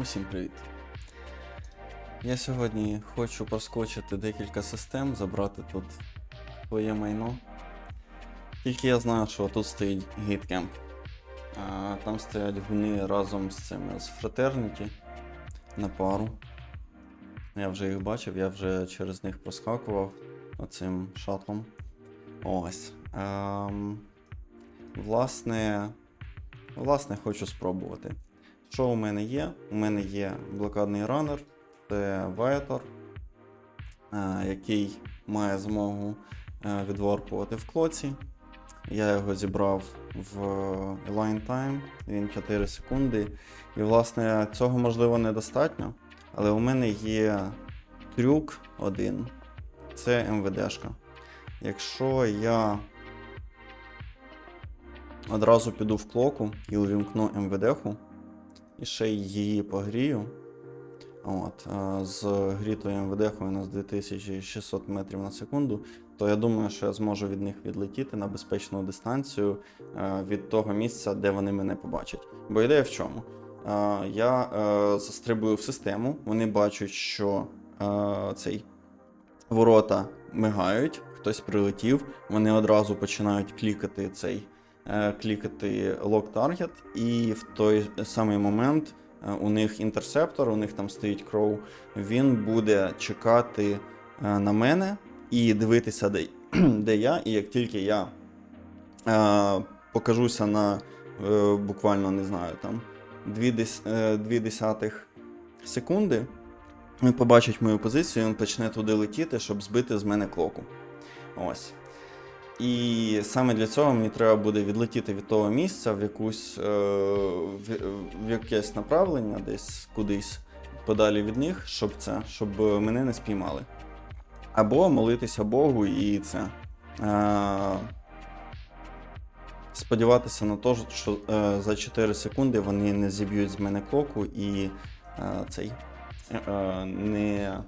Усім привіт. Я сьогодні хочу проскочити декілька систем, забрати тут своє майно. Тільки я знаю, що тут стоїть гейткемп. А, Там стоять гуни разом з цими з Fraternity на пару. Я вже їх бачив, я вже через них проскакував оцим шатлом. Ось. Ем, власне, власне, хочу спробувати. Що у мене є? У мене є блокадний ранер, це е, який має змогу е, відворпувати в клоці. Я його зібрав в Align Time, він 4 секунди. І, власне, цього можливо недостатньо. Але у мене є трюк один. Це МВДшка. Якщо я одразу піду в клоку і увімкну МВДху, і ще її погрію. От, е, з грітою МВД у нас 2600 метрів на секунду, то я думаю, що я зможу від них відлетіти на безпечну дистанцію е, від того місця, де вони мене побачать. Бо ідея в чому? Е, Я застрибую в систему, вони бачать, що цей ворота мигають, хтось прилетів, вони одразу починають клікати цей клікати Lock Target, і в той самий момент е, у них інтерсептор, у них там стоїть кроу, він буде чекати е, на мене і дивитися, де, де я. І як тільки я е, покажуся на е, буквально не знаю, там 2 дес, е, дві десятих секунди, він побачить мою позицію, він почне туди летіти, щоб збити з мене клоку. Ось. І саме для цього мені треба буде відлетіти від того місця в якусь е, в, якесь направлення, десь кудись подалі від них, щоб це, щоб мене не спіймали. Або молитися Богу і це. Е, сподіватися на те, що е, за 4 секунди вони не зіб'ють з мене клоку і цей не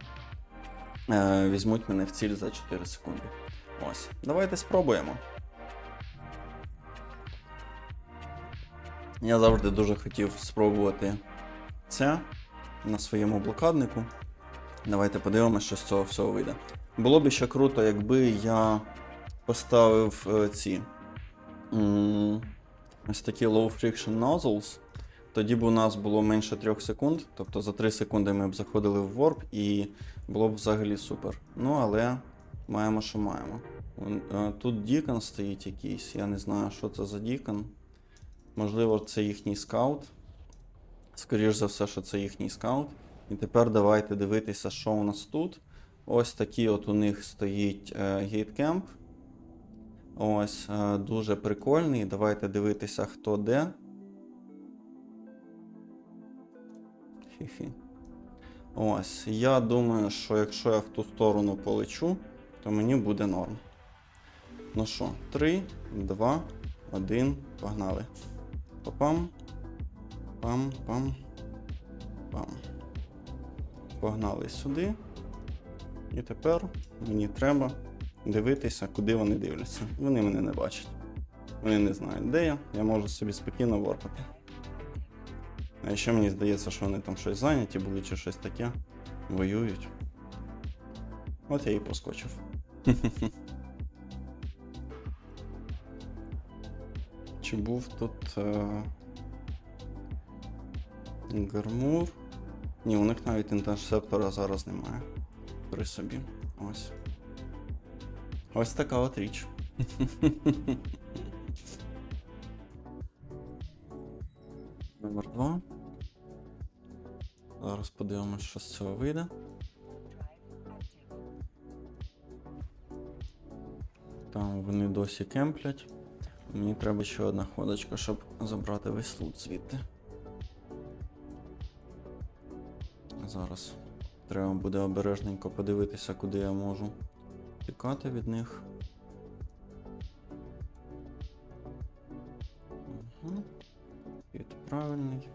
візьмуть мене в ціль за 4 секунди. Ось, давайте спробуємо. Я завжди дуже хотів спробувати це на своєму блокаднику. Давайте подивимося, що з цього всього вийде. Було б ще круто, якби я поставив е, ці ось такі low friction nozzles. Тоді б у нас було менше 3 секунд, тобто за 3 секунди ми б заходили в ворп і було б взагалі супер. Ну, але маємо, що маємо. Е, Тут Дікон стоїть якийсь, я не знаю, що це за Дікон. Можливо, це їхній скаут. Скоріше за все, що це їхній скаут. І тепер давайте дивитися, що у нас тут. Ось такий от у них стоїть е, гейткемп. Ось, е, дуже прикольний. Давайте дивитися, хто де. Хі-хі. Ось, я думаю, що якщо я в ту сторону полечу, то мені буде норм. Ну що, 3, 2, 1, погнали. Папам. Пам, пам. Пам. Погнали сюди. І тепер мені треба дивитися, куди вони дивляться. Вони мене не бачать. Вони не знають, де я. Я можу собі спокійно ворпати. А ще мені здається, що вони там щось зайняті були чи щось таке. Воюють. От я і поскочив. Чи був тут е... гармур? Ні, у них навіть інтерсептора зараз немає. При собі. Ось. Ось така от річ. Номер два. Зараз подивимось, що з цього вийде. Вони досі кемплять. Мені треба ще одна ходочка, щоб забрати весь лут звідти. Зараз треба буде обережненько подивитися, куди я можу тікати від них. Угу. Під правильний.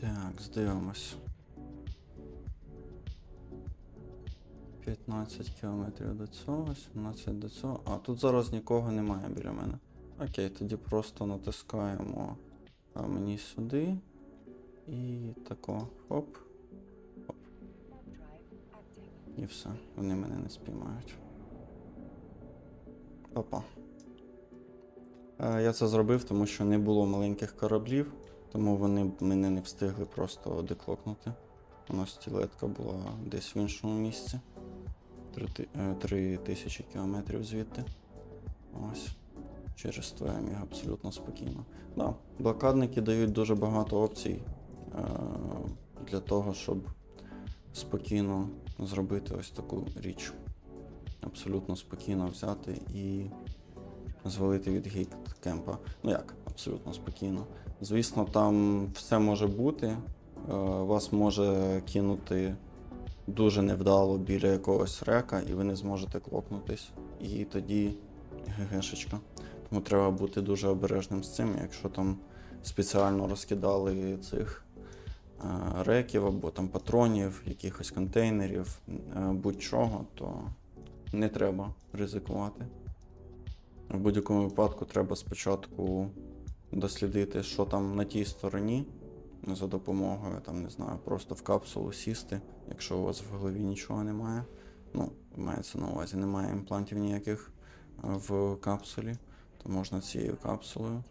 Так, здивимось. 15 кілометрів до цього, 17 до цього. А тут зараз нікого немає біля мене. Окей, тоді просто натискаємо мені сюди. І тако хоп. Хоп. І все. Вони мене не спіймають. Опа. Е, Я це зробив, тому що не було маленьких кораблів, тому вони мене не встигли просто деклокнути. У нас стілетка була десь в іншому місці. Три, ти- е, три тисячі кілометрів звідти. Ось. Через твоє міг абсолютно спокійно. Да, блокадники дають дуже багато опцій е, для того, щоб спокійно зробити ось таку річ. Абсолютно спокійно взяти і звалити від гейткемпа. Ну як, абсолютно спокійно. Звісно, там все може бути. Е, Вас може кинути дуже невдало біля якогось река, і ви не зможете клокнутись. І тоді ГГшечка. Тому треба бути дуже обережним з цим, якщо там спеціально розкидали цих е, реків або там патронів, якихось контейнерів, е, будь-чого, то не треба ризикувати. В будь-якому випадку треба спочатку дослідити, що там на тій стороні, за допомогою, там, не знаю, просто в капсулу сісти, якщо у вас в голові нічого немає. Ну, мається на увазі, немає імплантів ніяких е, в капсулі, то можна цією капсулою.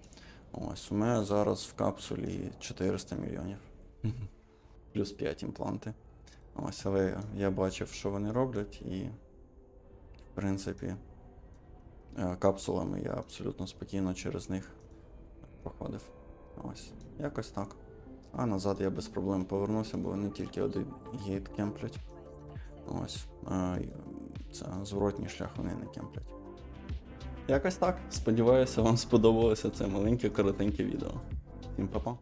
Ось, у мене зараз в капсулі 400 мільйонів. Плюс 5 імпланти. Ось, але я бачив, що вони роблять, і, в принципі, е, капсулами я абсолютно спокійно через них проходив. Ось, якось так. А назад я без проблем повернувся, бо вони тільки один гейт кемплять. Ось. Це зворотній шлях вони не кемплять. Якось так. Сподіваюся, вам сподобалося це маленьке коротеньке відео. Всім па-па.